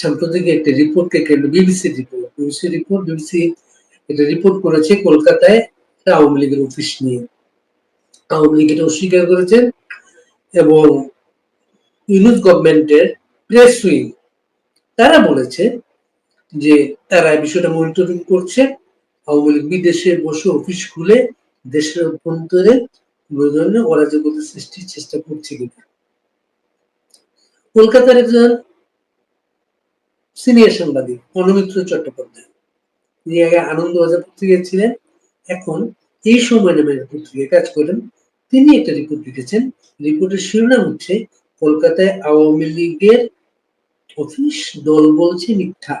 সাম্প্রতিক একটি কেন্দ্র BBC report BBC report BBC এটা রিপোর্ট করেছে কলকাতায় আওয়ামী লীগের অফিস নিয়ে। আওয়ামী লীগ এটা অস্বীকার করেছেন এবং ইউনুস গভর্নমেন্টের প্রেস উইং তারা বলেছে যে তারা বিষয়টা মনিটরিং করছে। আওয়ামী লীগ বিদেশে বসে অফিস খুলে দেশের অভ্যন্তরে ধরনের অরাজকতা সৃষ্টির চেষ্টা করছে কিনা। কলকাতার একজন সিনিয়র সাংবাদিক অনুমিত্র চট্টোপাধ্যায়। তিনি আগে আনন্দবাজার পত্রিকায় ছিলেন, এখন এই সময় নামে পত্রিকায় কাজ করেন। তিনি একটা রিপোর্ট লিখেছেন। রিপোর্টের শিরোনাম হচ্ছে, কলকাতায় আওয়ামী লীগের অফিস দল বলছে মিথ্যা।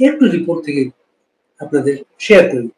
একটু রিপোর্ট থেকে আপনাদের শেয়ার করি।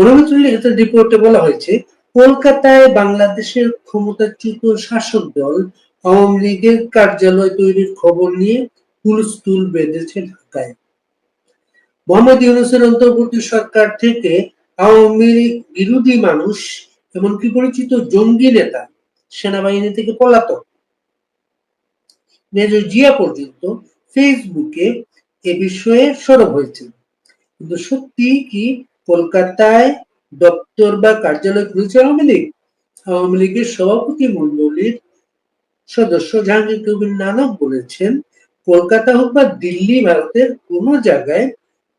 অনুমিত্র লিখিত রিপোর্টে বলা হয়েছে, কলকাতায় বাংলাদেশের ক্ষমতাচ্যুত শাসক দল আওয়ামী লীগের কার্যালয় তৈরির খবর নিয়ে হুলস্থুল বেঁধেছে ঢাকায়। মোহাম্মদ ইউনুসের অন্তর্বর্তী সরকার থেকে আওয়ামী লীগ বিরোধী মানুষ, এমনকি পরিচিত জঙ্গি নেতা, সেনাবাহিনী থেকে পলাতক। মেজর জিয়া পর্যন্ত ফেসবুকে এ বিষয়ে সরব হয়েছেন। কিন্তু সত্যি কি কলকাতায় দপ্তর বা কার্যালয় খুলেছে আওয়ামী লীগ? আওয়ামী লীগের সভাপতি মন্ডলীর সদস্য জাহাঙ্গীর কবির নানক বলেছেন, কলকাতা হোক বা দিল্লি, ভারতের কোন জায়গায়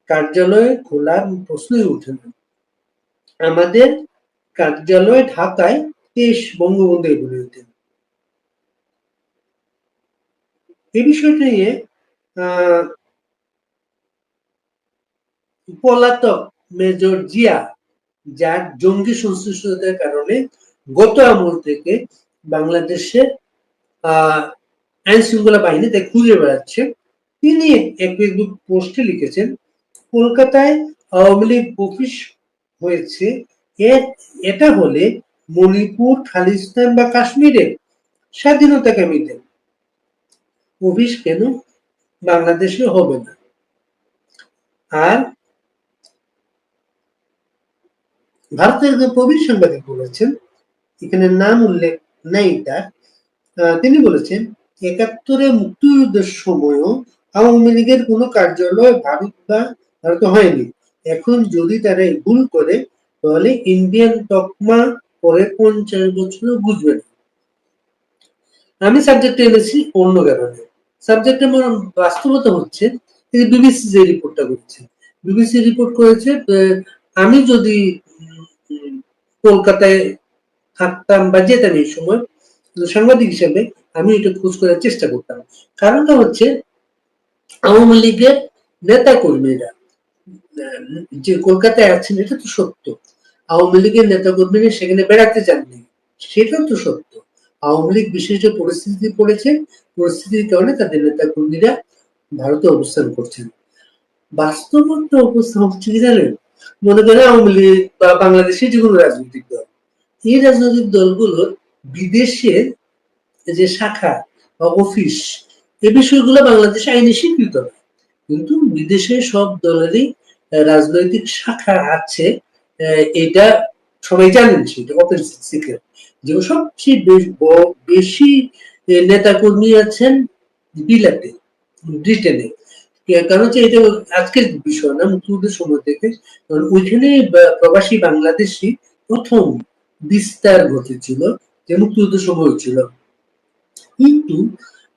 কার্যালয় খোলার প্রশ্নই ওঠে না। আমাদের কার্যালয় ঢাকায় দেশ বঙ্গবন্ধু বলে দিতেন এ বিষয়টা নিয়ে পলাতক মেজর জিয়া, যার জঙ্গি সংশ্লিষ্টতার কারণে গত আমল থেকে বাংলাদেশের আইন শৃঙ্খলা বাহিনী তাই খুঁজে বেড়াচ্ছে। তিনি এক ফেসবুক পোস্টে লিখেছেন, কলকাতায় আওয়ামী লীগ অফিস হয়েছে। এটা হলে মণিপুর, খালিস্তান বা কাশ্মীরের স্বাধীনতাকামীদের অফিস কেন বাংলাদেশে হবে না? আর ভারতের একজন প্রবীণ সাংবাদিক বলেছেন, এখানে নাম উল্লেখ নেই তার। তিনি বলেছেন, একাত্তরে মুক্তিযুদ্ধের সময়ও আওয়ামী লীগের কোনো কার্যালয় ভারত বা ভারত হয়নি। এখন যদি তারা ভুল করে, তাহলে ইন্ডিয়ান তকমা পরে পঞ্চাশ বছরও বুঝবে না। আমি সাবজেক্ট এনেছি অন্য কারণে। সাবজেক্টে বাস্তবতা হচ্ছে বিবিসি যে রিপোর্টটা করছে, বিবিসি রিপোর্ট করেছে আমি যদি কলকাতায় থাকতাম বা যেতাম এই সময় সাংবাদিক হিসেবে আমি এটা খোঁজ করার চেষ্টা করতাম। কারণটা হচ্ছে, আওয়ামী লীগের নেতা কর্মীরা যে কলকাতায় আছেন, এটা তো সত্য। আওয়ামী লীগের নেতা কর্মীরা সেখানে বেড়াতে যাননি, সেটাও তো সত্য। আওয়ামী লীগ বিশেষ যে পরিস্থিতি পড়েছে, পরিস্থিতির কারণে তাদের নেতা কর্মীরা ভারতে অবস্থান করছেন। বাস্তবতা অবস্থান হচ্ছে কি জানেন? মনে করেন আওয়ামী লীগ বা বাংলাদেশের যে কোনো রাজনৈতিক দল, এই রাজনৈতিক দলগুলোর বিদেশের যে শাখা বা অফিস এ বিষয়গুলো বাংলাদেশে আইনে স্বীকৃত কিন্তু বিদেশে সব দলেরই রাজনৈতিক শাখা আছে এটা সবাই জানেন সেটা ওপেন সিক্রেট যে সবচেয়ে বেশি নেতা কর্মী আছেন বিলাতে, ব্রিটেনে। কারণ হচ্ছে এটা আজকের বিষয় না মুক্তিযুদ্ধের সময় থেকে। কারণ ওইখানে প্রবাসী বাংলাদেশি প্রথম বিস্তার ঘটেছিল। যে মুক্তিযুদ্ধের সময় ছিল। কিন্তু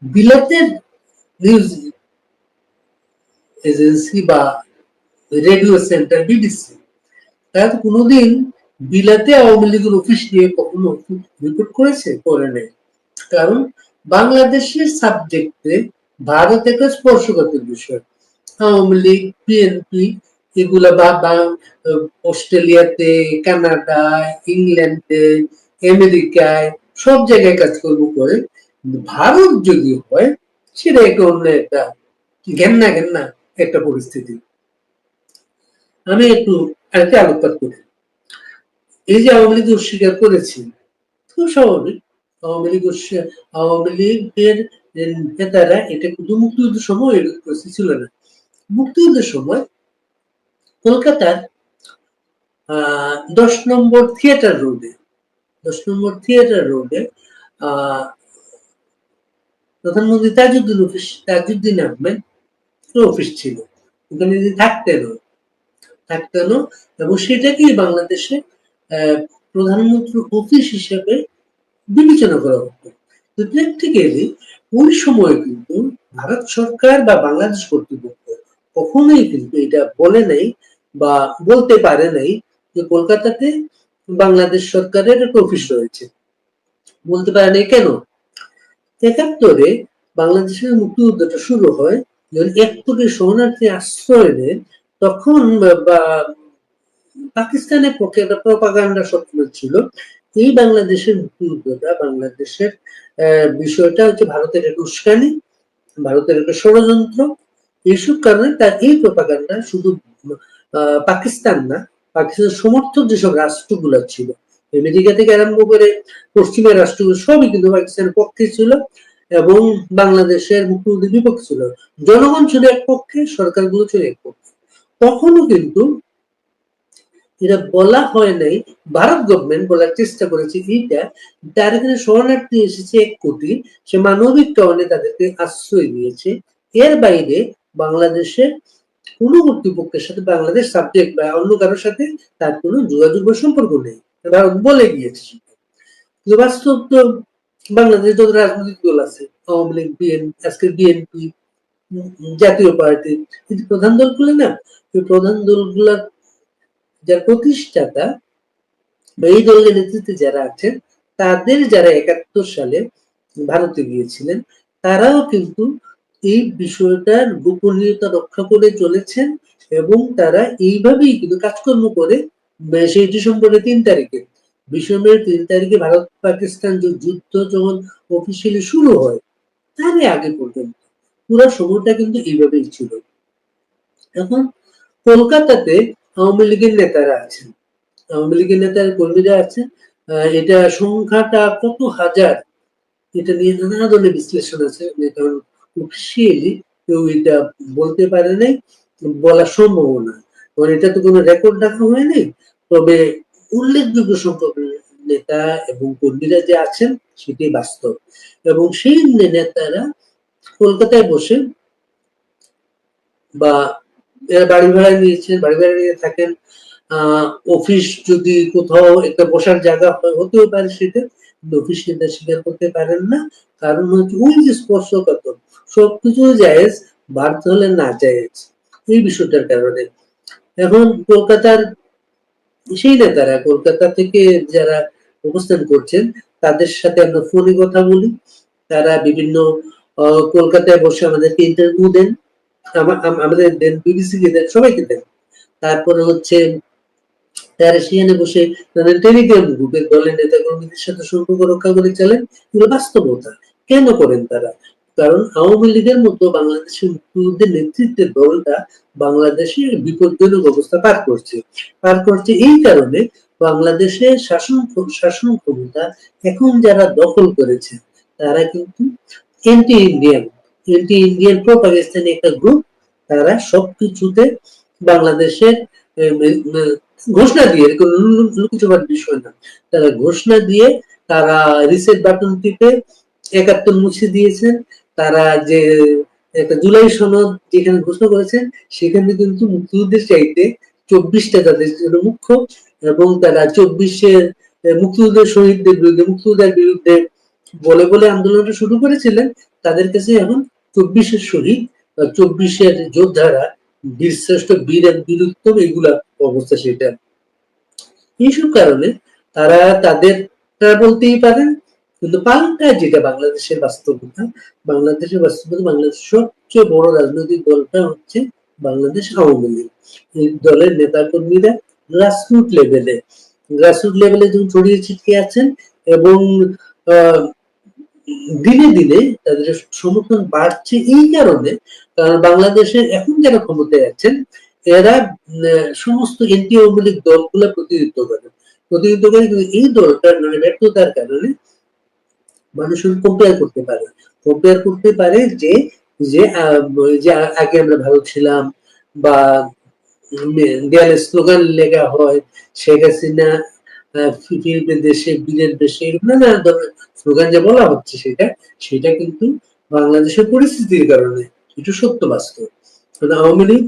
বিলাতের নিউজ এজেন্সি বা রেডিও সেন্টার বিবিসি তারা তো কোনোদিন বিলাতে আওয়ামী লীগের অফিস নিয়ে কখনো রিপোর্ট করেছে? করে নেই। কারণ বাংলাদেশের সাবজেক্টে ভারত একটা স্পর্শকাতর বিষয়। আওয়ামী লীগ বিএনপি এগুলা বা, অস্ট্রেলিয়াতে, কানাডায়, ইংল্যান্ডে আমেরিকায় সব জায়গায় কাজকর্ম করে। ভারত যদি হয়, সেটা একটা অন্য একটা ঘেন্না ঘেন্না একটা পরিস্থিতি। আমি একটু আরেকটা আলোকপাত করি। এই যে আওয়ামী লীগ অস্বীকার করেছি খুব স্বাভাবিক। আওয়ামী লীগ আওয়ামী লীগের নেতারা এটা কিন্তু মুক্তিযুদ্ধের সময় পরিস্থিতি ছিল না। মুক্তিযুদ্ধের সময় কলকাতার, আহ, দশ নম্বর থিয়েটার রোডে দশ নম্বর থিয়েটার রোডে প্রধানমন্ত্রী তাজউদ্দিন অফিস তাজউদ্দিন আহমেদ অফিস ছিল। ওখানে এবং সেটাকেই বাংলাদেশে আহ, প্রধানমন্ত্রীর অফিস হিসেবে বিবেচনা করা হতো। তো প্র্যাকটিক্যালি ওই সময় কিন্তু ভারত সরকার বা বাংলাদেশ কর্তৃপক্ষ কখনোই কিন্তু এটা বলে নাই বা বলতে পারে নাই যে কলকাতাতে বাংলাদেশ সরকারের একটা অফিস রয়েছে। বলতে পারে নাই কেন? একাত্তরে বাংলাদেশের মুক্তিযুদ্ধটা শুরু হয়, যখন এক কোটি শরণার্থী আশ্রয় নেন তখন বা- পাকিস্তানের পক্ষে একটা প্রপাগান্ডা সবসময় ছিল। এই বাংলাদেশের মুক্তিযুদ্ধটা, বাংলাদেশের বিষয়টা হচ্ছে ভারতের একটা উস্কানি, ভারতের একটা ষড়যন্ত্র। এইসব কারণে তার এই প্রপাগান্ডা শুধু পাকিস্তান না পাকিস্তানের সমর্থক যেসব রাষ্ট্রগুলো ছিল আমেরিকা থেকে আরম্ভ করে পশ্চিমের রাষ্ট্রগুলো, সবই কিন্তু পাকিস্তানের পক্ষে ছিল এবং বাংলাদেশের মুক্তিযুদ্ধের বিপক্ষে ছিল। জনগণ ছিল এক পক্ষে, সরকারগুলো ছিল এক পক্ষে। তখনও কিন্তু এটা বলা হয় নাই, ভারত গভর্নমেন্ট বলার চেষ্টা করেছে এইটা, তার এখানে শরণার্থী এসেছে এক কোটি, সে মানবিক কারণে তাদেরকে আশ্রয় দিয়েছে। এর বাইরে বাংলাদেশের কোনো কর্তৃপক্ষের সাথে বাংলাদেশ সাবজেক্ট বা অন্য কারোর সাথে তার কোনো যোগাযোগ বা সম্পর্ক নেই। ভারত বলে গিয়েছে কিন্তু বাস্তব তো বাংলাদেশ যত রাজনৈতিক দল আছে, আওয়ামী লীগ বিএনপি আজকে বিএনপি জাতীয় পার্টি কিন্তু প্রধান দলগুলো না ওই প্রধান দলগুলার যার প্রতিষ্ঠাতা বা এই দলের নেতৃত্বে যারা আছেন, তাদের যারা একাত্তর সালে ভারতে গিয়েছিলেন, তারাও কিন্তু এই বিষয়টার গোপনীয়তা রক্ষা করে চলেছেন এবং তারা এইভাবেই কিন্তু কাজকর্ম করে সেই ডিসেম্বরের তিন তারিখে। ডিসেম্বরের তিন তারিখে ভারত পাকিস্তান যুদ্ধ যখন অফিসিয়ালি শুরু হয় তারই আগে পর্যন্ত পুরো সময়টা কিন্তু এইভাবেই ছিল। এখন কলকাতাতে আওয়ামী লীগের নেতারা আছেন। আওয়ামী লীগের নেতার কর্মীরা আছেন এটা সংখ্যাটা কত হাজার, এটা নিয়ে নানা ধরনের বিশ্লেষণ আছে। অফিসিয়ালি কেউ এটা বলতে পারে নাই, বলা সম্ভব না। কারণ এটা তো কোনো রেকর্ড রাখা হয়নি, তবে উল্লেখযোগ্য সংখ্যক নেতা এবং কর্মীরা যে আছেন, সেটি বাস্তব। এবং সেই নেতারা কলকাতায় বসে বা এরা বাড়ি ভাড়া নিয়েছেন, বাড়ি ভাড়া নিয়ে থাকেন অফিস যদি কোথাও একটা বসার জায়গা হতেও পারে সেটা, কিন্তু অফিস সেটা স্বীকার করতে পারেন না। কারণ হচ্ছে ওই যে স্পর্শকাতর সবকিছু জায়েজ, বাধ্য হলে না জায়েজ। এই বিষয়টার কারণে। এখন কলকাতার সেই নেতারা, কলকাতা থেকে যারা অবস্থান করছেন, তাদের সাথে আমরা ফোনে কথা বলি। তারা বিভিন্ন কলকাতায় বসে আমাদেরকে ইন্টারভিউ দেন। আমা- আমাদের দেন বিবিসি কে দেন, সবাইকে দেন। তারপরে হচ্ছে তারা সেখানে বসে তাদের টেলিগ্রাম গ্রুপের দলের নেতা কর্মীদের সাথে সম্পর্ক রক্ষা করে চলেন। এগুলো বাস্তবতা। কেন করেন তারা? কারণ আওয়ামী লীগের মতো বাংলাদেশের মুক্তিযুদ্ধের নেতৃত্বের দলটা বাংলাদেশের বিপজ্জনক অবস্থা পার করছে। পার করছে এই কারণে বাংলাদেশের শাসন শাসন ক্ষমতা এখন যারা দখল করেছে, তারা কিন্তু anti Indian anti Indian pro Pakistani একটা গ্রুপ তারা সবকিছুতে বাংলাদেশের ঘোষণা দিয়ে কোনো বিষয় না। তারা ঘোষণা দিয়ে তারা রিসেট বাটন টিপে একাত্তর মুছে দিয়েছেন। তারা যে একটা জুলাই সনদ যেখানে ঘোষণা করেছেন সেখানে কিন্তু মুক্তিযুদ্ধের চাইতে চব্বিশটা তাদের জন্য মুখ্য এবং তারা চব্বিশের মুক্তিযুদ্ধের শহীদদের বিরুদ্ধে, মুক্তিযুদ্ধের বিরুদ্ধে বলে বলে আন্দোলনটা শুরু করেছিলেন। তাদের কাছে এখন চব্বিশের শহীদ বা চব্বিশের যোদ্ধারা বীরশ্রেষ্ঠ বীর এক বীরুত্তম এগুলা অবস্থা সেটা। এইসব কারণে তারা তাদের, তারা বলতেই পারেন কিন্তু পাল্টা যেটা বাংলাদেশের বাস্তবতা বাংলাদেশের বাস্তবতা বাংলাদেশের সবচেয়ে বড় রাজনৈতিক দলটা হচ্ছে বাংলাদেশ আওয়ামী লীগ। এই দলের নেতা কর্মীরা গ্রাসরুট লেভেলে গ্রাসরুট লেভেলে যখন ছড়িয়ে ছিটিয়ে আছেন এবং দিনে দিনে তাদের সমর্থন বাড়ছে এই কারণে, কারণ বাংলাদেশের এখন যারা ক্ষমতায় আছেন, এরা সমস্ত এনটি আওয়ামী লীগ দলগুলো প্রতিনিধিত্ব করে। প্রতিনিধিত্ব করে কিন্তু এই দলটার মানে ব্যর্থতার কারণে মানুষ কম্পেয়ার করতে পারে। কম্পেয়ার করতে পারে যে যে যে আগে আমরা ভালো ছিলাম বা দেয়ালে স্লোগান লেখা হয় শেখ হাসিনা আহ, দেশে বীরের দেশে এরকম নানা ধরনের স্লোগান যে বলা হচ্ছে সেটা সেটা কিন্তু বাংলাদেশের পরিস্থিতির কারণে এটা সত্য বাস্তব। আওয়ামী লীগ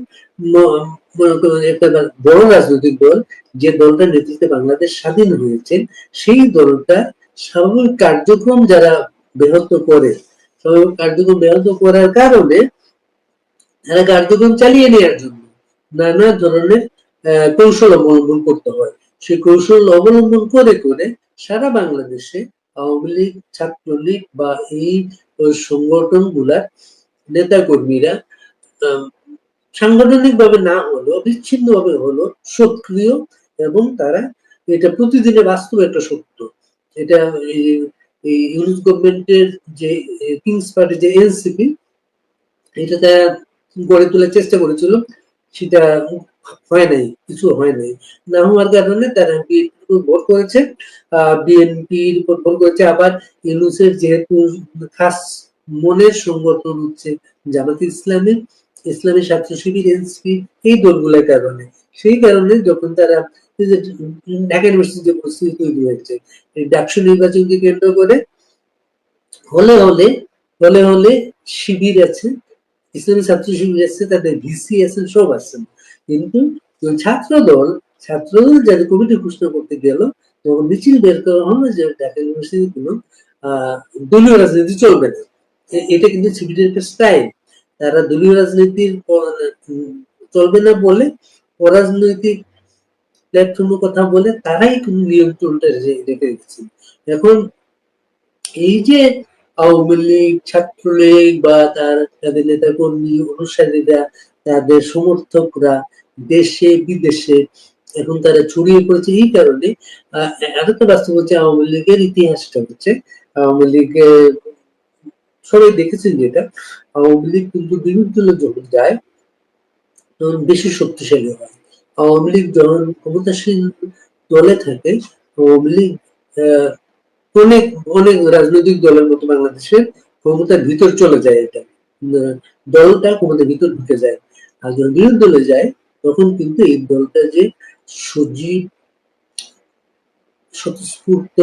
একটা বড় রাজনৈতিক দল যে দলটার নেতৃত্বে বাংলাদেশ স্বাধীন হয়েছে সেই দলটা স্বাভাবিক কার্যক্রম যারা ব্যাহত করে, স্বাভাবিক কার্যক্রম ব্যাহত করার কারণে তারা কার্যক্রম চালিয়ে নেওয়ার জন্য নানা ধরনের কৌশল অবলম্বন করতে হয়। সেই কৌশল অবলম্বন করে করে সারা বাংলাদেশে আওয়ামী লীগ, ছাত্রলীগ বা এই সংগঠনগুলার নেতা কর্মীরা সাংগঠনিক ভাবে না হলেও বিচ্ছিন্ন ভাবে হলো সক্রিয় এবং তারা এটা প্রতিদিনে বাস্তব একটা সত্য। এটা ইউনিট গভর্নমেন্টের যে কিংস পার্টি যে এনসিপি এটা তারা গড়ে তোলার চেষ্টা করেছিল, সেটা হয় নাই, কিছু হয় নাই। না হওয়ার কারণে তারা ভোট করেছে বিএনপির উপর ভোট করেছে, আবার ইউনুসের যেহেতু খাস মনের সংগঠন হচ্ছে জামাত ইসলামের ইসলামী ছাত্র শিবির এনসিপি এই দলগুলোর কারণে। সেই কারণে যখন তারা ঢাকা ইউনিভার্সিটি যে পরিস্থিতি তৈরি হয়েছে। ডাকসু নির্বাচনকে কেন্দ্র করে হলে হলে হলে হলে শিবির আছে, ইসলামী ছাত্র শিবির আছে, তাদের ভিসি আছেন সব আছেন কিন্তু ছাত্র দল ছাত্র দল যাদের কমিটি ঘোষণা করতে গেল, তখন মিছিল বের করা হলো যে ঢাকা ইউনিভার্সিটি কোনো দলীয় রাজনীতি চলবে না। এটা কিন্তু শিবিরের একটা স্টাইল তারা দলীয় রাজনীতির চলবে না বলে অরাজনৈতিক প্ল্যাটফর্মের কথা বলে তারাই নিয়ন্ত্রণটা রেখে দিচ্ছে। এখন এই যে আওয়ামী লীগ ছাত্রলীগ বা তার তাদের নেতা কর্মী অনুসারীরা তাদের সমর্থকরা দেশে বিদেশে এখন তারা ছড়িয়ে পড়েছে এই কারণে আহ, আরেকটা বাস্তব হচ্ছে আওয়ামী লীগের ইতিহাসটা হচ্ছে আওয়ামী লীগের সবাই দেখেছেন যেটা আওয়ামী লীগ কিন্তু বিভিন্ন যখন যায় তখন বেশি শক্তিশালী হয়। আওয়ামী লীগ যখন ক্ষমতাসীন দলে থাকে আওয়ামী লীগ অনেক অনেক রাজনৈতিক দলের মতো বাংলাদেশের ক্ষমতার ভিতর চলে যায় এটা। দলটা ক্ষমতার ভিতর ঢুকে যায়। আর যখন বিরোধী দলে যায় তখন কিন্তু এই দলটা যে সজীব স্বতঃস্ফূর্ত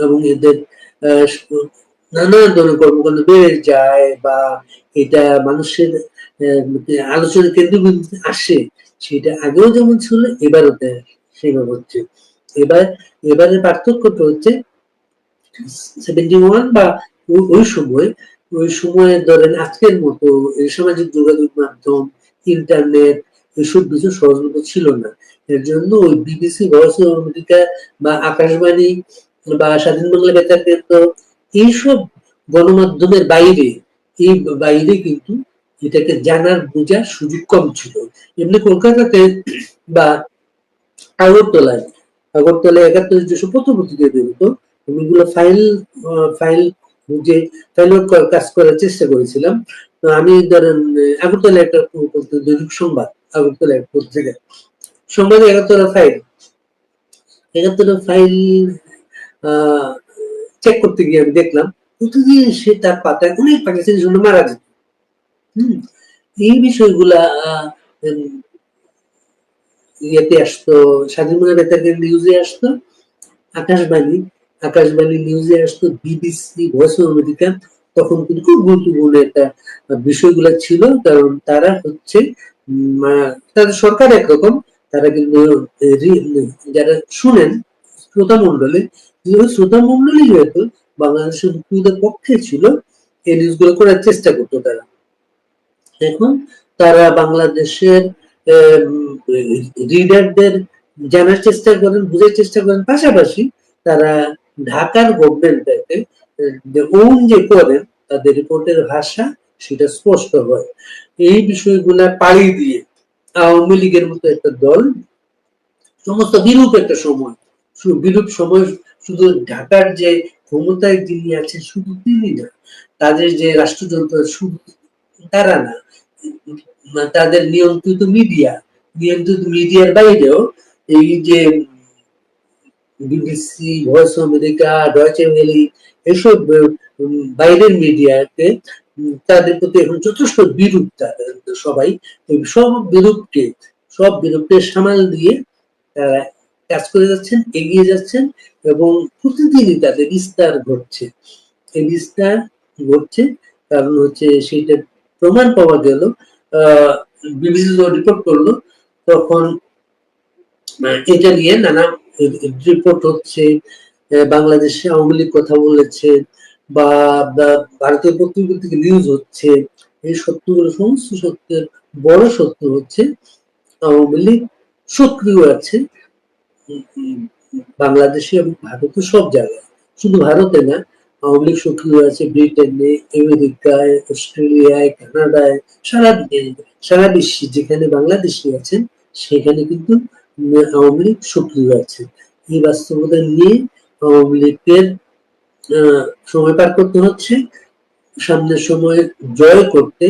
এবং এদের নানা ধরনের কর্মকাণ্ড বেড়ে যায় বা এটা মানুষের আহ, আলোচনার কেন্দ্রবিন্দুতে আসে। সেটা আগেও যেমন ছিল, এবারও সেভাবে হচ্ছে। এবার, এবারের পার্থক্যটা হচ্ছে সেভেন্টি ওয়ান বা ওই সময় ওই সময় ধরেন আজকের মতো সামাজিক যোগাযোগ মাধ্যম ইন্টারনেট এসব কিছু সহজলভ্য ছিল না। এর জন্য ওই বিবিসি ভয়েস অফ আমেরিকা বা আকাশবাণী বা স্বাধীন বাংলা বেতার কেন্দ্র, এইসব গণমাধ্যমের বাইরে, এই বাইরে কিন্তু এটাকে জানার বোঝার সুযোগ কম ছিল। এমনি কলকাতাতে বা আগরতলায় আগরতলায় একাত্তর যেসব পত্রপত্রিকা বেরোতো অনেকগুলো ফাইল ফাইল যে ফাইল কাজ করার চেষ্টা করেছিলাম। তো আমি ধরেন আহ, আগরতলা একটা দৈনিক সংবাদ আগরতলা এক পত্রিকা। সংবাদে একাত্তরের ফাইল একাত্তরের ফাইল চেক করতে গিয়ে আমি দেখলাম প্রতিদিন সে তার পাতায় অনেক পাকিস্তানি জন্য মারা যেত। হম, এই বিষয়গুলা ইয়েতে আসতো, স্বাধীন বাংলা বেতারের নিউজে আসতো, আকাশবাণী আকাশবাণী নিউজে আসতো বিবিসি ভয়েস অফ আমেরিকা তখন কিন্তু খুব গুরুত্বপূর্ণ একটা বিষয়গুলো ছিল, কারণ তারা হচ্ছে তাদের সরকার একরকম, তারা কিন্তু যারা শুনেন, শ্রোতা মন্ডলী শ্রোতা মন্ডলী যেহেতু বাংলাদেশের পক্ষে ছিল, এই নিউজগুলো করার চেষ্টা করতো তারা। এখন তারা বাংলাদেশের রিডারদের জানার চেষ্টা করেন, বোঝার চেষ্টা করেন। পাশাপাশি তারা ঢাকার গভর্নমেন্টকে ওন যে করেন, তাদের রিপোর্টের ভাষা, সেটা স্পষ্ট হয়। এই বিষয়গুলা পাড়ি দিয়ে আওয়ামী লীগের মতো একটা দল, সমস্ত বিরূপ একটা সময় বিরূপ সময় শুধু ঢাকার যে ক্ষমতায় যিনি আছেন, শুধু তিনি না, তাদের যে রাষ্ট্রযন্ত্র শুধু তারা না তাদের নিয়ন্ত্রিত মিডিয়া নিয়ন্ত্রিত মিডিয়ার বাইরেও এই যে BBC Voice America Deutsche Welle এসব বাইরের মিডিয়াতে তাদের প্রতি এখন যথেষ্ট বিরূপ সবাই। সব বিরূপকে সব বিরূপকে সামাল দিয়ে, তারা কাজ করে যাচ্ছেন, এগিয়ে যাচ্ছেন এবং প্রতিদিনই তাদের বিস্তার ঘটছে। এই বিস্তার ঘটছে, কারণ হচ্ছে সেটা প্রমাণ পাওয়া গেল বিবিসি রিপোর্ট করল, তখন এটা নিয়ে নানা রিপোর্ট হচ্ছে বাংলাদেশে আওয়ামী লীগ কথা বলেছে বা ভারতীয় পত্রিকা থেকে নিউজ হচ্ছে, এই সত্যগুলো, সমস্ত সত্যের বড় সত্য হচ্ছে আওয়ামী লীগ সক্রিয় আছে বাংলাদেশে এবং ভারতে সব জায়গায়। শুধু ভারতে না আওয়ামী সক্রিয় আছে ব্রিটেনে, আমেরিকায়, অস্ট্রেলিয়ায়, কানাডায়, সারা সারা বিশ্বে যেখানে বাংলাদেশি আছেন, সেখানে কিন্তু আওয়ামী লীগ সক্রিয় আছে। এই বাস্তবতা নিয়ে আওয়ামী লীগের সময় পার করতে হচ্ছে। সামনের সময় জয় করতে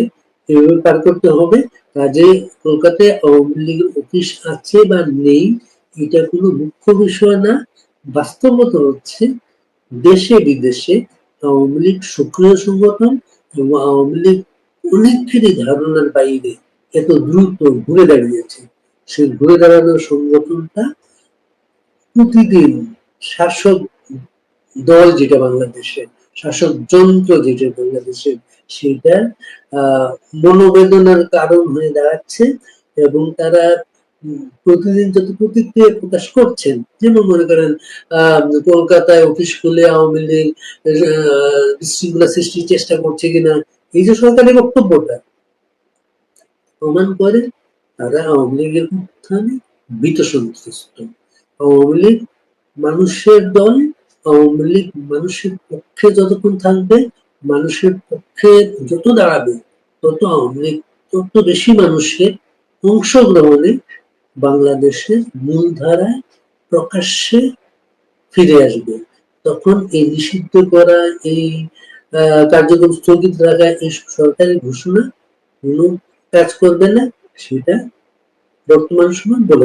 এভাবে পার করতে হবে। কাজে কলকাতায় আওয়ামী লীগের অফিস আছে বা নেই, এটা কোনো মুখ্য বিষয় না। বাস্তবতা হচ্ছে দেশে বিদেশে আওয়ামী লীগ সক্রিয় সংগঠন এবং আওয়ামী লীগ অনেকেরই ধারণার বাইরে এত দ্রুত ঘুরে দাঁড়িয়েছে। সেই ঘুরে দাঁড়ানোর সংগঠনটা প্রতিদিন শাসক দল যেটা বাংলাদেশের, শাসক যন্ত্র যেটা বাংলাদেশের, সেটা মনোবেদনার কারণ হয়ে দাঁড়াচ্ছে এবং তারা প্রতিদিন যত প্রতিক্রিয়া প্রকাশ করছেন, যেমন মনে করেন কলকাতায় অফিস খুলে আওয়ামী লীগ বিশৃঙ্খলা সৃষ্টির চেষ্টা করছে কিনা, এই যে সরকারি বক্তব্যটা, প্রমাণ করে তারা আওয়ামী লীগের উত্থানে ভীত সন্ত্রস্ত আওয়ামী লীগ মানুষের দল, আওয়ামী লীগ মানুষের পক্ষে যতক্ষণ থাকবে, মানুষের পক্ষে যত দাঁড়াবে, তত আওয়ামী লীগ তত বেশি মানুষের অংশগ্রহণে বাংলাদেশের মূলধারায় প্রকাশ্যে ফিরে আসবে। তখন এই নিষিদ্ধ করা, এই কার্যক্রম স্থগিত রাখা এই সরকারি ঘোষণা কোনো কাজ করবে না, সেটা বর্তমান সময় বলে